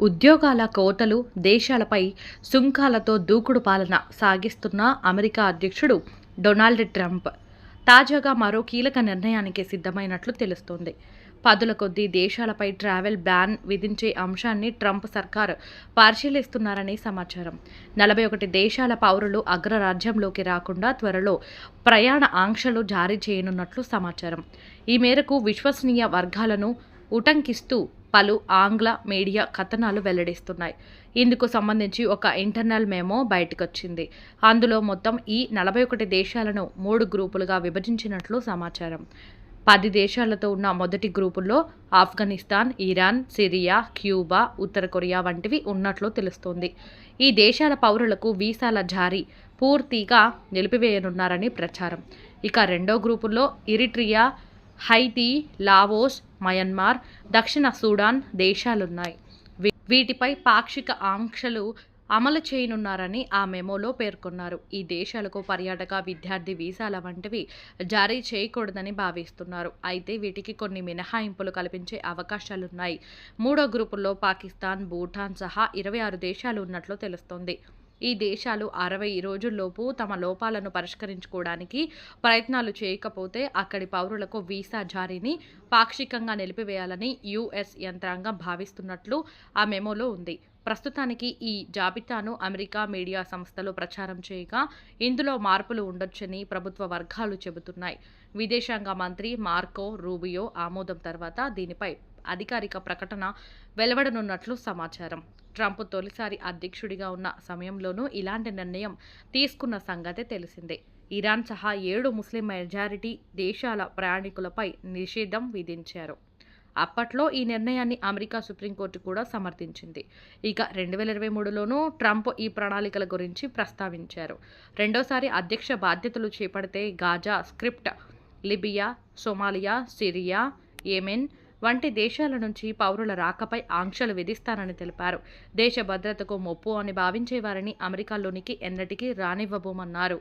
ఉద్యోగాల కోటలు దేశాలపై సుంకాలతో దూకుడు పాలన సాగిస్తున్న అమెరికా అధ్యక్షుడు డొనాల్డ్ ట్రంప్. తాజాగా మరో కీలక నిర్ణయానికి సిద్ధమైనట్లు తెలుస్తోంది. పదుల కొద్దీ దేశాలపై ట్రావెల్ బ్యాన్ విధించే అంశాన్ని ట్రంప్ సర్కార్ పరిశీలిస్తున్నారని సమాచారం. నలభై ఒకటి దేశాల పౌరులు అగ్రరాజ్యంలోకి రాకుండా త్వరలో ప్రయాణ ఆంక్షలు జారీ చేయనున్నట్లు సమాచారం. ఈ మేరకు విశ్వసనీయ వర్గాలను ఉటంకిస్తూ పలు ఆంగ్ల మీడియా కథనాలు వెల్లడిస్తున్నాయి. ఇందుకు సంబంధించి ఒక ఇంటర్నల్ మేమో బయటకొచ్చింది. అందులో మొత్తం ఈ నలభై ఒకటి దేశాలను మూడు గ్రూపులుగా విభజించినట్లు సమాచారం. పది దేశాలతో ఉన్న మొదటి గ్రూపుల్లో ఆఫ్ఘనిస్తాన్ ఇరాన్ సిరియా క్యూబా ఉత్తర కొరియా వంటివి ఉన్నట్లు తెలుస్తోంది. ఈ దేశాల పౌరులకు వీసాల జారీ పూర్తిగా నిలిపివేయనున్నారని ప్రచారం. ఇక రెండో గ్రూపుల్లో ఇరిట్రియా హైతీ లావోస్ మయన్మార్ దక్షిణ సూడాన్ దేశాలున్నాయి. వీటిపై పాక్షిక ఆంక్షలు అమలు చేయనున్నారని ఆ మెమోలో పేర్కొన్నారు. ఈ దేశాలకు పర్యాటక విద్యార్థి వీసాల వంటివి జారీ చేయకూడదని భావిస్తున్నారు. అయితే వీటికి కొన్ని మినహాయింపులు కల్పించే అవకాశాలున్నాయి. మూడో గ్రూపుల్లో పాకిస్తాన్ భూటాన్ సహా ఇరవై ఆరు దేశాలు ఉన్నట్లు తెలుస్తోంది. ఈ దేశాలు అరవై రోజుల్లోపు తమ లోపాలను పరిష్కరించుకోవడానికి ప్రయత్నాలు చేయకపోతే అక్కడి పౌరులకు వీసా జారీని పాక్షికంగా నిలిపివేయాలని యుఎస్ యంత్రాంగం భావిస్తున్నట్లు ఆ మెమోలో ఉంది. ప్రస్తుతానికి ఈ జాబితాను అమెరికా మీడియా సంస్థలు ప్రచారం చేయగా ఇందులో మార్పులు ఉండొచ్చని ప్రభుత్వ వర్గాలు చెబుతున్నాయి. విదేశాంగ మంత్రి మార్కో రూబియో ఆమోదం తర్వాత దీనిపై అధికారిక ప్రకటన వెలువడనున్నట్లు సమాచారం. ట్రంప్ తొలిసారి అధ్యక్షుడిగా ఉన్న సమయంలోనూ ఇలాంటి నిర్ణయం తీసుకున్న సంగతే తెలిసిందే. ఇరాన్ సహా ఏడు ముస్లిం మెజారిటీ దేశాల ప్రయాణికులపై నిషేధం విధించారు. అప్పట్లో ఈ నిర్ణయాన్ని అమెరికా సుప్రీంకోర్టు కూడా సమర్థించింది. ఇక రెండు వేల ఇరవై మూడులోనూ ట్రంప్ ఈ ప్రణాళికల గురించి ప్రస్తావించారు. రెండోసారి అధ్యక్ష బాధ్యతలు చేపడితే Gaza strip Libya Somalia Syria Yemen వంటి దేశాల నుంచి పౌరుల రాకపై ఆంక్షలు విధిస్తానని తెలిపారు. దేశ భద్రతకు మొప్పు అని భావించేవారిని అమెరికాలోనికి ఎన్నటికీ రానివ్వబోమన్నారు.